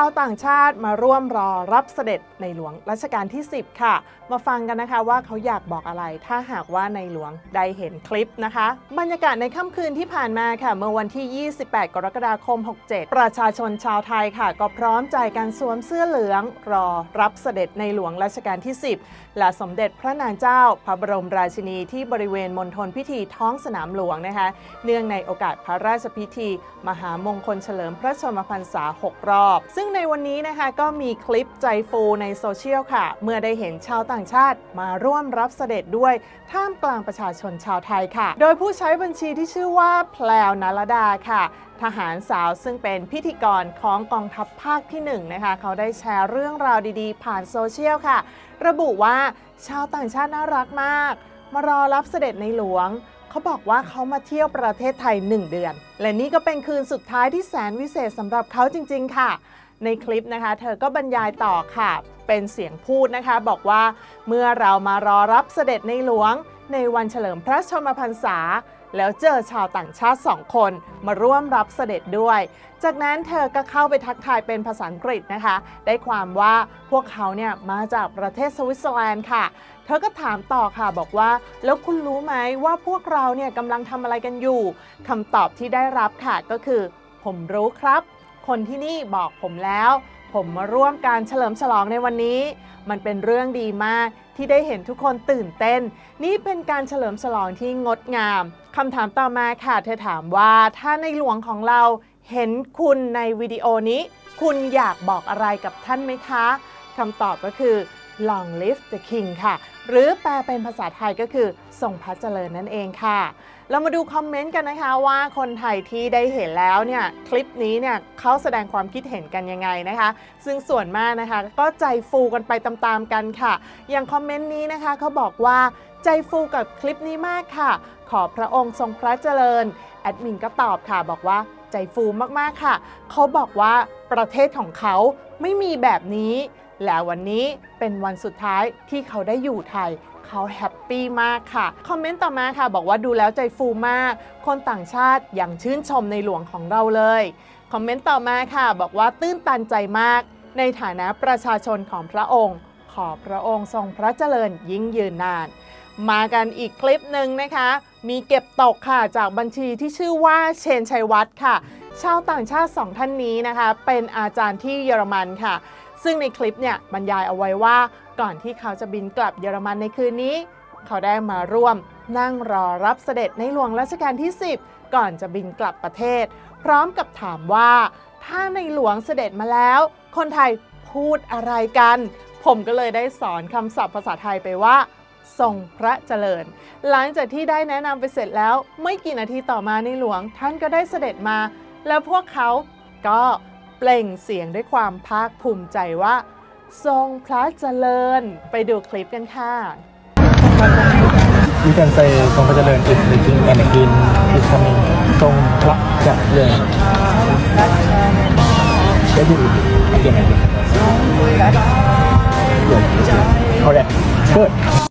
าวต่างชาติมาร่วมรอรับเสด็จในหลวงรัชกาลที่ 10 ค่ะ มาฟังกันนะคะว่าเขาอยากบอกอะไร ถ้าหากว่าในหลวงได้เห็นคลิปนะคะ บรรยากาศในค่ำคืนที่ผ่านมาค่ะ เมื่อวันที่ 28 กรกฎาคม 67 ประชาชนชาวไทยค่ะ ก็พร้อมใจกันสวมเสื้อเหลือง รอรับเสด็จในหลวงรัชกาลที่ 10 และสมเด็จพระนางเจ้า พระบรมราชินีที่บริเวณมณฑลพิธีท้องสนามหลวงนะคะ เนื่องในโอกาสพระราชพิธี มหามงคลเฉลิมพระชนมพรรษา 6 รอบ ซึ่งในวันนี้นะคะก็มีคลิปใจฟูในโซเชียลค่ะ เมื่อได้เห็นชาวต่างชาติมาร่วมรับเสด็จด้วยท่ามกลางประชาชนชาวไทยค่ะ โดยผู้ใช้บัญชีที่ชื่อว่าแพลวนารดาค่ะ ทหารสาวซึ่งเป็นพิธีกรของกองทัพภาคที่1นะคะ เขาได้แชร์เรื่องราวดีๆ ผ่านโซเชียลค่ะ ระบุว่าชาวต่างชาติน่ารักมาก มารอรับเสด็จในหลวงเขาบอกว่าเขามาเที่ยวประเทศไทย 1 เดือน และนี่ก็เป็นคืนสุดท้ายที่แสนวิเศษสำหรับเขาจริง ๆ ค่ะ ในคลิปนะคะ เธอก็บรรยายต่อค่ะ เป็นเสียงพูดนะคะ บอกว่าเมื่อเรามารอรับเสด็จในหลวง ในวันเฉลิมพระชนมพรรษา แล้วเจอชาวต่างชาติสองคนมาร่วมรับเสด็จด้วย จากนั้นเธอก็เข้าไปทักทายเป็นภาษาอังกฤษนะคะ ได้ความว่าพวกเขาเนี่ยมาจากประเทศสวิตเซอร์แลนด์ค่ะ เธอก็ถามต่อค่ะบอกว่า แล้วคุณรู้ไหมว่าพวกเราเนี่ยกำลังทำอะไรกันอยู่คำตอบที่ได้รับค่ะก็คือ ผมรู้ครับ คนที่นี่บอกผมแล้ว ผมมาร่วมการเฉลิมฉลองในวันนี้ มันเป็นเรื่องดีมากที่ได้เห็นทุกคนตื่นเต้น นี่เป็นการเฉลิมฉลองที่งดงามคำถามต่อมาค่ะ เธอถามว่าถ้าในหลวงของเราเห็นคุณในวิดีโอนี้ คุณอยากบอกอะไรกับท่านไหมคะคำตอบก็คือ Long live the king ค่ะ หรือแปลเป็นภาษาไทยก็คือทรงพระเจริญนั่นเองค่ะ เรามาดูคอมเมนต์กันนะคะว่าคนไทยที่ได้เห็นแล้วเนี่ยคลิปนี้เนี่ยเขาแสดงความคิดเห็นกันยังไงนะคะ ซึ่งส่วนมากนะคะก็ใจฟูกันไปตามๆกันค่ะ อย่างคอมเมนต์นี้นะคะเขาบอกว่าใจฟูกับคลิปนี้มากค่ะ ขอพระองค์ทรงพระเจริญ แอดมินก็ตอบค่ะบอกว่าใจฟูมากๆค่ะ เขาบอกว่าประเทศของเขาไม่มีแบบนี้ และวันนี้เป็นวันสุดท้ายที่เขาได้อยู่ไทย เขาแฮปปี้มากค่ะ คอมเมนต์ต่อมาค่ะ บอกว่าดูแล้วใจฟูมาก คนต่างชาติยังชื่นชมในหลวงของเราเลย คอมเมนต์ต่อมาค่ะ บอกว่าตื้นตันใจมาก ในฐานะประชาชนของพระองค์ ขอพระองค์ทรงพระเจริญยิ่งยืนนาน มากันอีกคลิปหนึ่งนะคะ มีเก็บตกค่ะจากบัญชีที่ชื่อว่าเชนชัยวัฒน์ค่ะ ชาวต่างชาติสองท่านนี้นะคะ เป็นอาจารย์ที่เยอรมันค่ะ ซึ่งในคลิปเนี่ยบรรยายเอาไว้ว่าก่อนที่เขาจะบินกลับเยอรมันในคืนนี้ เขาได้มาร่วมนั่งรอรับเสด็จในหลวงรัชกาลที่ 10 ก่อนจะบินกลับประเทศ พร้อมกับถามว่า ถ้าในหลวงเสด็จมาแล้ว คนไทยพูดอะไรกัน ผมก็เลยได้สอนคำศัพท์ภาษาไทยไปว่าทรงพระเจริญ หลังจากที่ได้แนะนำไปเสร็จแล้ว ไม่กี่นาทีต่อมาในหลวงท่านก็ได้เสด็จมา แล้วพวกเขาก็ เปล่งเสียงด้วยความภาคภูมิใจว่า ทรงพระเจริญ ไปดูคลิปกันค่ะ You can say ทรงพระเจริญ is living and again is coming ทรงพระเจริญ Can you again again Yes Correct